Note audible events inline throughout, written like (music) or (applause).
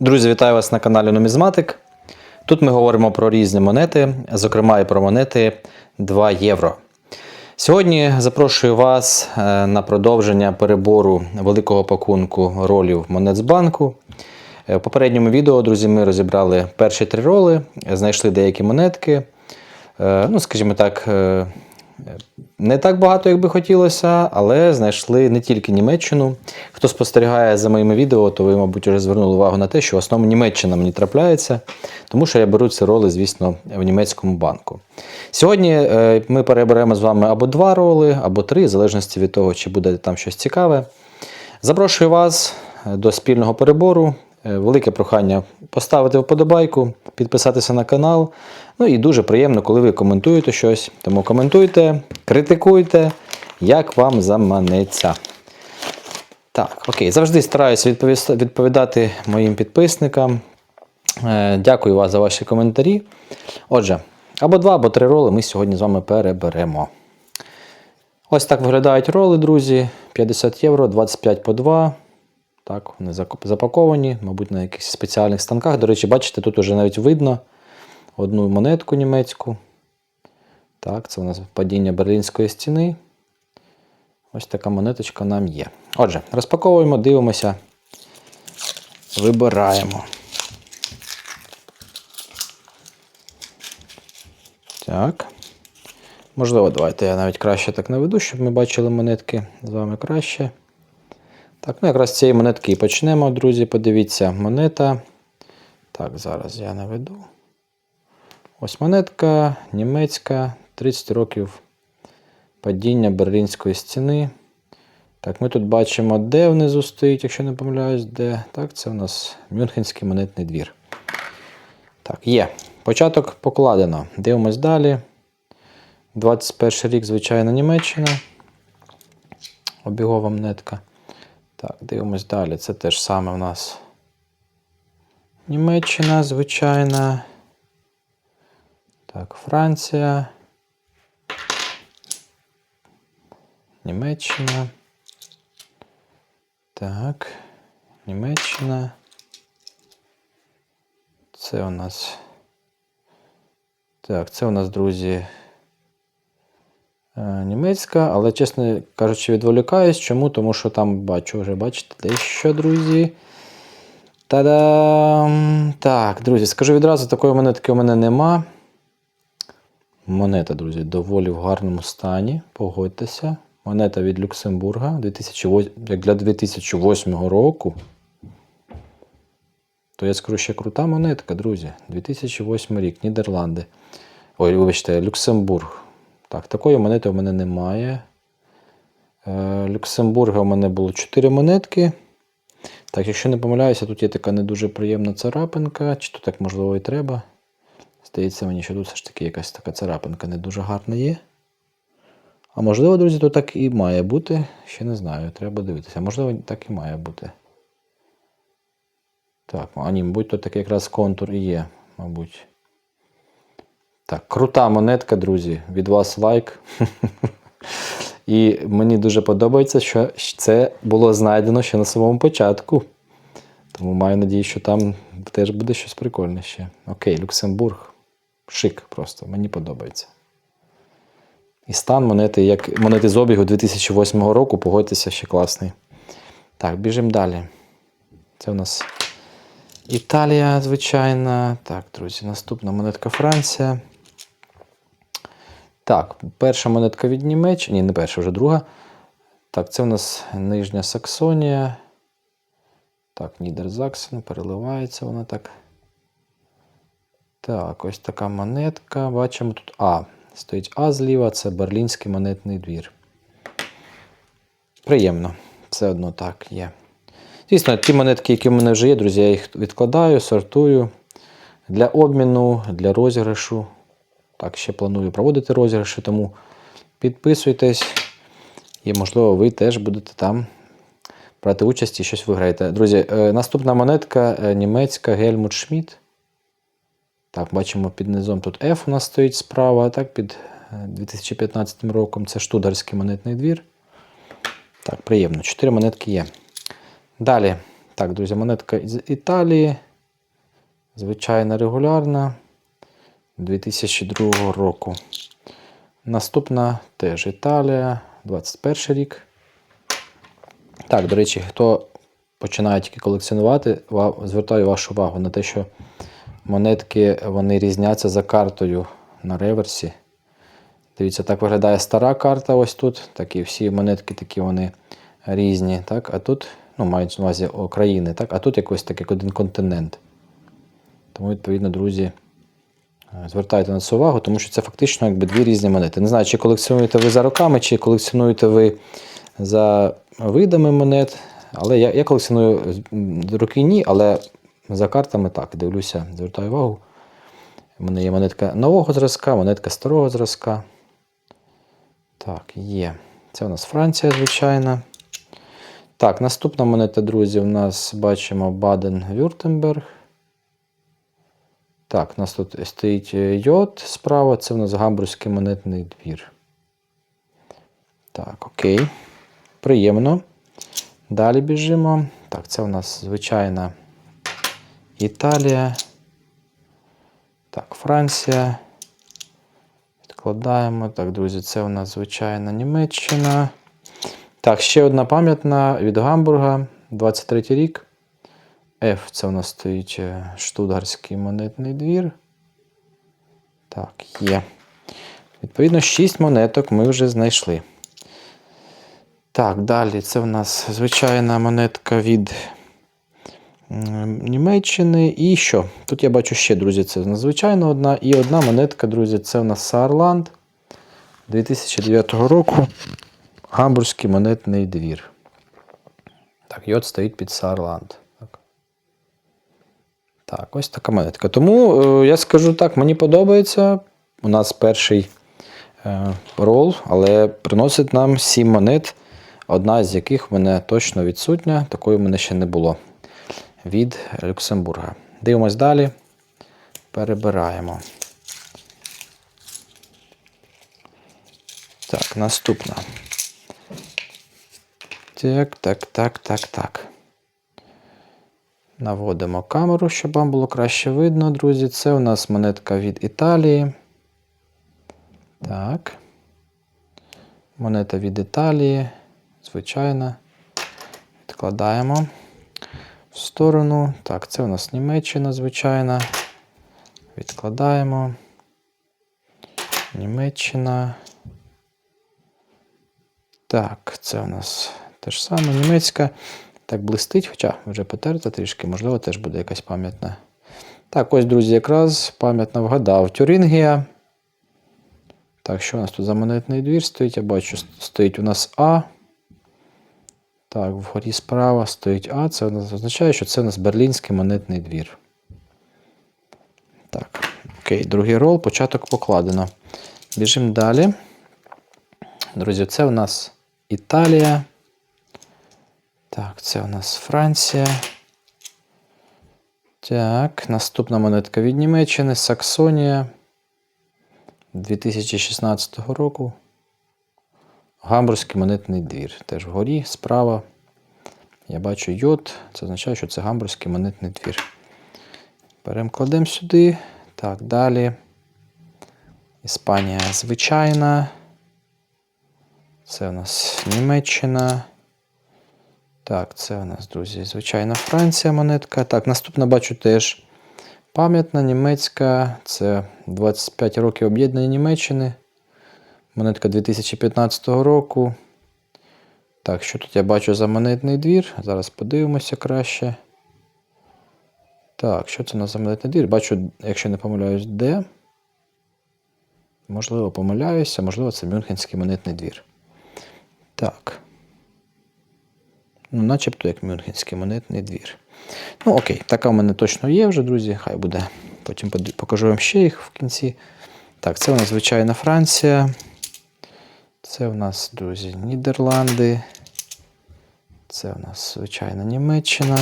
Друзі, вітаю вас на каналі Нумізматик. Тут ми говоримо про різні монети, зокрема і про монети 2 євро. Сьогодні запрошую вас е, на продовження перебору великого пакунку ролів монет з. Е, В попередньому відео, друзі, ми розібрали перші три роли, знайшли деякі монетки. Е, Ну, скажімо так, не так багато, як би хотілося, але знайшли не тільки Німеччину. Хто спостерігає за моїми відео, то ви, мабуть, вже звернули увагу на те, що в основному Німеччина мені трапляється, тому що я беру ці роли, звісно, в німецькому банку. Сьогодні е, ми переберемо з вами або два роли, або три, в залежності від того, чи буде там щось цікаве. Запрошую вас е, до спільного перебору. Е, Велике прохання поставити вподобайку, підписатися на канал. Ну і дуже приємно, коли ви коментуєте щось. Тому коментуйте, критикуйте, як вам заманеться. Так, окей, завжди стараюся відповідати моїм підписникам. Е, Дякую вас за ваші коментарі. Отже, або два, або три роли ми сьогодні з вами переберемо. Ось так виглядають роли, друзі. 50 євро, 25 по 2. Так, вони запаковані, мабуть, на якихось спеціальних станках. До речі, бачите, тут вже навіть видно одну монетку німецьку. Так, це у нас падіння Берлінської стіни. Ось така монеточка нам є. Отже, розпаковуємо, дивимося, вибираємо. Так. Можливо, давайте я навіть краще так наведу, щоб ми бачили монетки з вами краще. Так, ну якраз з цієї монетки і почнемо, друзі. Подивіться, монета. Так, зараз я наведу. Ось монетка німецька, 30 років падіння Берлінської стіни. Так, ми тут бачимо, де внизу стоїть, якщо не помиляюсь, де. Так, це у нас Мюнхенський монетний двір. Так, є. Початок покладено. Дивимось далі. 21 рік, звичайно, Німеччина. Обігова монетка. Так, дивимось далі. Це те ж саме в нас Німеччина, звичайна. Так, Франція. Німеччина. Так. Німеччина. Це у нас. Так, це у нас, друзі. Е, Німецька, але, чесно кажучи, відволікаюсь. Чому? Тому що там бачу вже, бачите, дещо, друзі. Та-дам! Так, друзі, скажу відразу, такої монетки у мене нема. Монета, друзі, доволі в гарному стані. Погодьтеся. Монета від Люксембурга 2008, як для 2008 року. То я скажу ще крута монетка, друзі. 2008 рік, Нідерланди. Ой, вибачте, Люксембург. Так, такої монети у мене немає. Е, Люксембурга у мене було 4 монетки. Так, якщо не помиляюся, тут є така не дуже приємна царапинка, чи то так можливо і треба. Здається мені, що тут все ж таки якась така царапинка не дуже гарна є. А можливо, друзі, то так і має бути. Ще не знаю, треба дивитися. Можливо, так і має бути. Так, а ні, мабуть, то такий якраз контур і є, мабуть. Так, крута монетка, друзі. Від вас лайк. (laughs) І мені дуже подобається, що це було знайдено ще на самому початку. Тому маю надію, що там теж буде щось прикольне ще. Окей, Люксембург. Шик просто, мені подобається. І стан монети, як монети з обігу 2008 року, погодьтеся, ще класний. Так, біжимо далі. Це у нас Італія, звичайна. Так, друзі, наступна монетка Франція. Так, перша монетка від Німеччини. Ні, не перша, вже друга. Так, це у нас Нижня Саксонія. Так, Нідерзаксен, переливається вона так. Так, ось така монетка. Бачимо тут А. Стоїть А зліва, це Берлінський монетний двір. Приємно. Все одно так є. Звісно, ті монетки, які в мене вже є, друзі, я їх відкладаю, сортую для обміну, для розіграшу. Так, ще планую проводити розіграші, тому підписуйтесь. І, можливо, ви теж будете там брати участь і щось виграєте. Друзі, е, наступна монетка е, німецька Гельмут Шмідт. Так, бачимо під низом тут F у нас стоїть справа, так під е, 2015 роком це Штударський монетний двір. Так, приємно. Чотири монетки є. Далі. Так, друзі, монетка з Італії. Звичайна регулярна 2002 року. Наступна теж Італія, 21 рік. Так, до речі, хто починає тільки колекціонувати, звертаю вашу увагу на те, що монетки вони різняться за картою на реверсі. Дивіться, так виглядає стара карта ось тут. Такі всі монетки такі вони різні. Так? А тут, ну, мають на увазі о, країни, так? а тут якось такий один континент. Тому, відповідно, друзі, звертайте на це увагу, тому що це фактично якби дві різні монети. Не знаю, чи колекціонуєте ви за роками, чи колекціонуєте ви за видами монет. Але я, я колекціоную м, роки ні, але за картами так, дивлюся, звертаю увагу. У мене є монетка нового зразка, монетка старого зразка. Так, є. Це у нас Франція, звичайна. Так, наступна монета, друзі, у нас бачимо Баден-Вюртемберг. Так, у нас тут стоїть е, йод справа, це у нас гамбурзький монетний двір. Так, окей. Приємно. Далі біжимо. Так, це у нас звичайна Італія. Так, Франція. Відкладаємо. Так, друзі, це у нас звичайна Німеччина. Так, ще одна пам'ятна від Гамбурга, 23 рік. F це у нас стоїть е, Штутгарський монетний двір. Так, є. Відповідно, 6 монеток ми вже знайшли. Так, далі це у нас звичайна монетка від Німеччини. І що? Тут я бачу ще, друзі, це надзвичайно одна. І одна монетка, друзі, це у нас Саарланд 2009 року. Гамбурзький монетний двір. Так, йод стоїть під Саарланд. Так. ось така монетка. Тому е, я скажу так, мені подобається. У нас перший е, рол, але приносить нам 7 монет, одна з яких в мене точно відсутня, такої в мене ще не було. Від Люксембурга. Дивимось далі. Перебираємо. Так, наступна. Так, так, так, так, так. Наводимо камеру, щоб вам було краще видно, друзі. Це у нас монетка від Італії. Так. Монета від Італії. Звичайна. Відкладаємо в сторону. Так, це у нас Німеччина, звичайна. Відкладаємо. Німеччина. Так, це у нас те ж саме німецька. Так блистить, хоча вже потерта трішки, можливо, теж буде якась пам'ятна. Так, ось, друзі, якраз пам'ятна вгадав. Тюрингія. Так, що у нас тут за монетний двір стоїть? Я бачу, стоїть у нас А. Так, вгорі справа стоїть А. Це означає, що це у нас берлінський монетний двір. Так, окей, другий рол, початок покладено. Біжимо далі. Друзі, це у нас Італія. Так, це у нас Франція. Так, наступна монетка від Німеччини, Саксонія 2016 року. Гамбурзький монетний двір. Теж вгорі, справа. Я бачу йод. Це означає, що це гамбурзький монетний двір. Беремо, кладемо сюди. Так, далі. Іспанія звичайна. Це у нас Німеччина. Так, це у нас, друзі, звичайна Франція монетка. Так, наступна бачу теж пам'ятна німецька. Це 25 років об'єднання Німеччини. Монетка 2015 року. Так, що тут я бачу за монетний двір? Зараз подивимося краще. Так, що це у нас за монетний двір? Бачу, якщо не помиляюсь, де. Можливо, помиляюся, можливо, це Мюнхенський монетний двір. Так. Ну, начебто як Мюнхенський монетний двір. Ну, окей, така в мене точно є вже, друзі. Хай буде. Потім покажу вам ще їх в кінці. Так, це у нас звичайна Франція. Це у нас, друзі, Нідерланди. Це у нас звичайна Німеччина.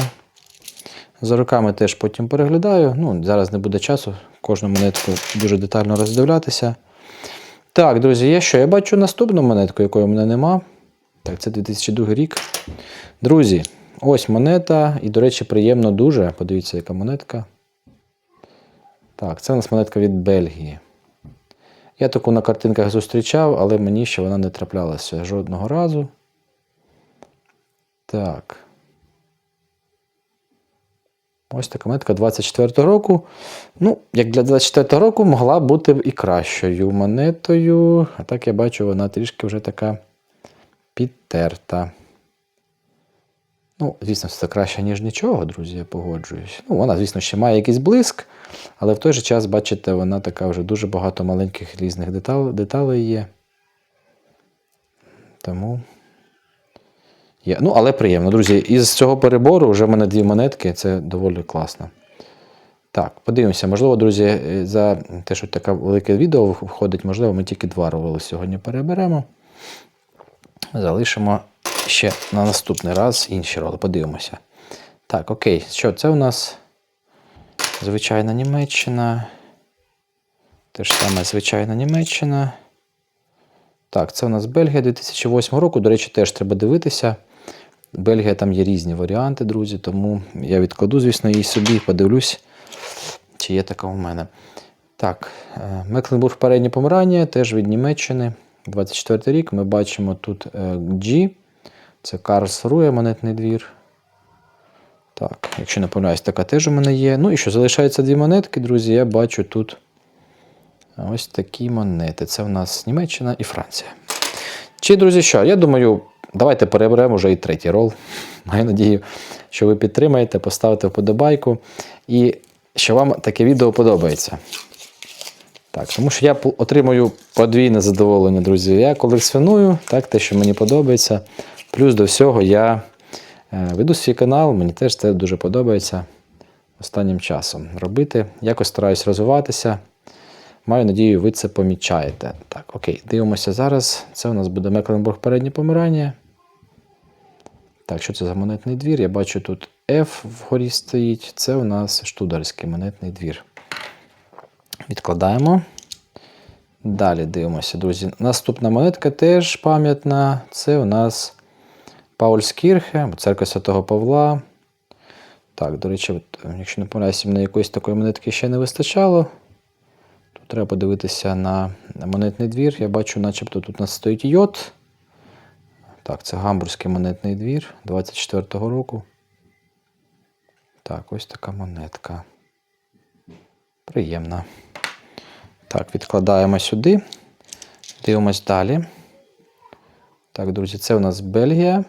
За руками теж потім переглядаю. Ну, зараз не буде часу кожну монетку дуже детально роздивлятися. Так, друзі, є що? Я бачу наступну монетку, якої в мене нема. Так, це 2002 рік. Друзі, Ось монета. І, до речі, приємно дуже. Подивіться, яка монетка. Так, це у нас монетка від Бельгії. Я таку на картинках зустрічав, але мені ще вона не траплялася жодного разу. Так. Ось така монетка 24 року. Ну, як для 24 року могла бути і кращою монетою. А так я бачу, вона трішки вже така підтерта. Ну, звісно, це краще, ніж нічого, друзі, я погоджуюсь. Ну, вона, звісно, ще має якийсь блиск, але в той же час, бачите, вона така вже дуже багато маленьких різних деталей, є. Тому. Є. Ну, але приємно, друзі. Із цього перебору вже в мене дві монетки, це доволі класно. Так, подивимося, можливо, друзі, е, за те, що таке велике відео входить, можливо, ми тільки два ровили сьогодні переберемо. Залишимо ще на наступний раз інші роли. Подивимося. Так, окей, що це у нас? Звичайна Німеччина. Те ж саме звичайна Німеччина. Так, це у нас Бельгія 2008 року. До речі, теж треба дивитися. Бельгія там є різні варіанти, друзі, тому я відкладу, звісно, її собі, подивлюсь, чи є така у мене. Так, е, Мекленбург переднє помирання, теж від Німеччини. 24 рік. Ми бачимо тут е, G. Це Карлсрує, монетний двір. Так, якщо не помиляюсь, така теж у мене є. Ну і що, залишаються дві монетки, друзі. Я бачу тут ось такі монети. Це у нас Німеччина і Франція. Чи, друзі, що? Я думаю, давайте переберемо вже і третій рол. (laughs) Маю надію, що ви підтримаєте, поставите вподобайку. І що вам таке відео подобається. Так, тому що я отримую подвійне задоволення, друзі. Я колекціоную, так, те, що мені подобається. Плюс до всього я е, веду свій канал, мені теж це дуже подобається останнім часом робити. Якось стараюсь розвиватися. Маю надію, ви це помічаєте. Так, окей, дивимося зараз. Це у нас буде Мекленбург переднє помирання. Так, що це за монетний двір? Я бачу тут F вгорі стоїть. Це у нас штударський монетний двір. Відкладаємо. Далі дивимося, друзі. Наступна монетка теж пам'ятна. Це у нас Паульскірхе, церква Святого Павла. Так, до речі, от, е, якщо не помиляюся, мені якоїсь такої монетки ще не вистачало. Тут треба подивитися на монетний двір. Я бачу, начебто тут у нас стоїть йод. Так, це гамбурзький монетний двір 24-го року. Так, ось така монетка. Приємна. Так, відкладаємо сюди. Дивимось далі. Так, друзі, це у нас Бельгія.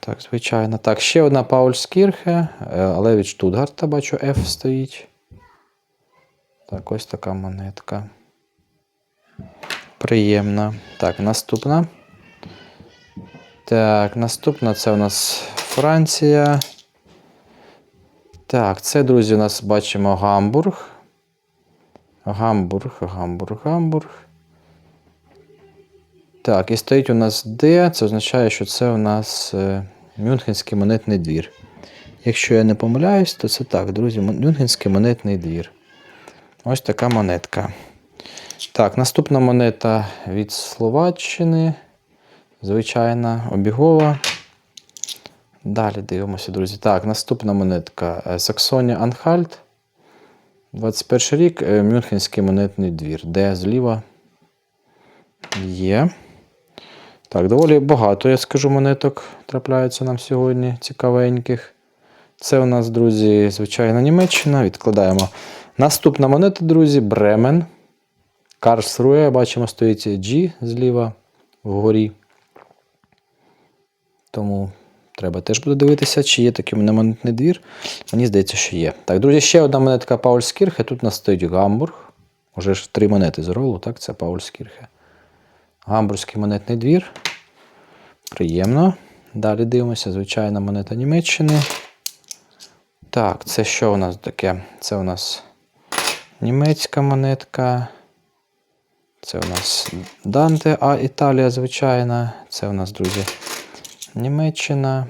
Так, звичайно. Так, ще одна Паульскірхе, е, але від Штутгарта, бачу, F стоїть. Так, ось така монетка. Приємна. Так, наступна. Так, наступна це у нас Франція. Так, це, друзі, у нас бачимо Гамбург. Гамбург, Гамбург, Гамбург. Так, і стоїть у нас D, це означає, що це у нас е, Мюнхенський монетний двір. Якщо я не помиляюсь, то це так, друзі, Мюнхенський монетний двір. Ось така монетка. Так, наступна монета від Словаччини. Звичайна, обігова. Далі дивимося, друзі. Так, наступна монетка е, Саксонія Анхальт. 21 рік е, Мюнхенський монетний двір. Де зліва є. Так, доволі багато, я скажу, монеток трапляється нам сьогодні цікавеньких. Це у нас, друзі, звичайна Німеччина. Відкладаємо. Наступна монета, друзі, Бремен. Карлсруе, бачимо, стоїть G зліва вгорі. Тому треба теж буде дивитися, чи є такий монетний двір. Мені здається, що є. Так, друзі, ще одна монетка Паульскірхе. Тут у нас стоїть Гамбург. Уже ж три монети з ролу, так? Це Паульскірхе. Гамбурзький монетний двір. Приємно. Далі дивимося, звичайна монета Німеччини. Так, це що у нас таке? Це у нас німецька монетка. Це у нас Данте, а Італія, звичайна. Це у нас, друзі, Німеччина.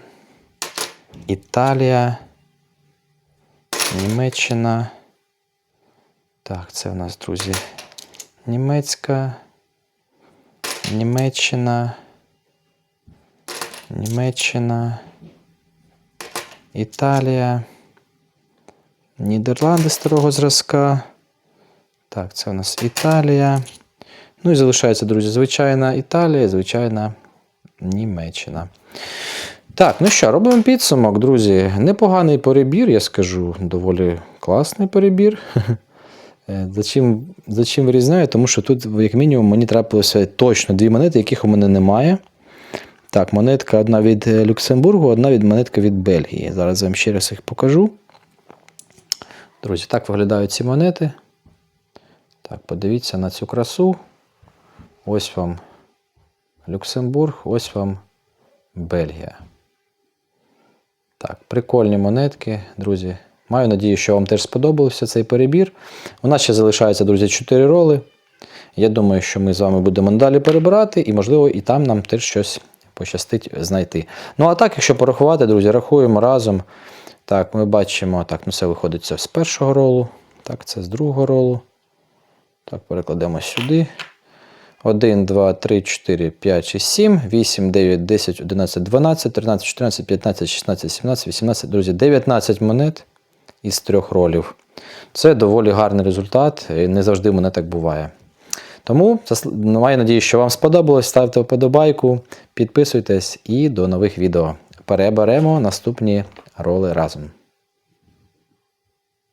Італія. Німеччина. Так, це у нас, друзі, німецька. Німеччина. Німеччина. Італія. Нідерланди старого зразка. Так, це у нас Італія. Ну і залишається, друзі, звичайна Італія, звичайна Німеччина. Так, ну що, робимо підсумок, друзі. Непоганий перебір, я скажу. Доволі класний перебір. (laughs) Е, За чим, за чим вирізняю? Тому що тут, як мінімум, мені трапилося точно дві монети, яких у мене немає. Так, монетка одна від е, Люксембургу, одна від монетка від Бельгії. Зараз вам ще раз їх покажу. Друзі, так виглядають ці монети. Так, подивіться на цю красу. Ось вам Люксембург, ось вам Бельгія. Так, прикольні монетки, друзі. Маю надію, що вам теж сподобався цей перебір. У нас ще залишається, друзі, 4 роли. Я думаю, що ми з вами будемо далі перебирати, і, можливо, і там нам теж щось пощастить знайти. Ну, а так, якщо порахувати, друзі, рахуємо разом. Так, ми бачимо, так, ну це виходить з першого ролу. Так, це з другого ролу. Так, перекладемо сюди. 1, 2, 3, 4, 5, 6, 7, 8, 9, 10, 11, 12, 13, 14, 15, 16, 17, 18, друзі, 19 монет із трьох ролів. Це доволі гарний результат, і не завжди мене так буває. Тому маю надію, що вам сподобалось. Ставте вподобайку, підписуйтесь і до нових відео. Переберемо наступні роли разом.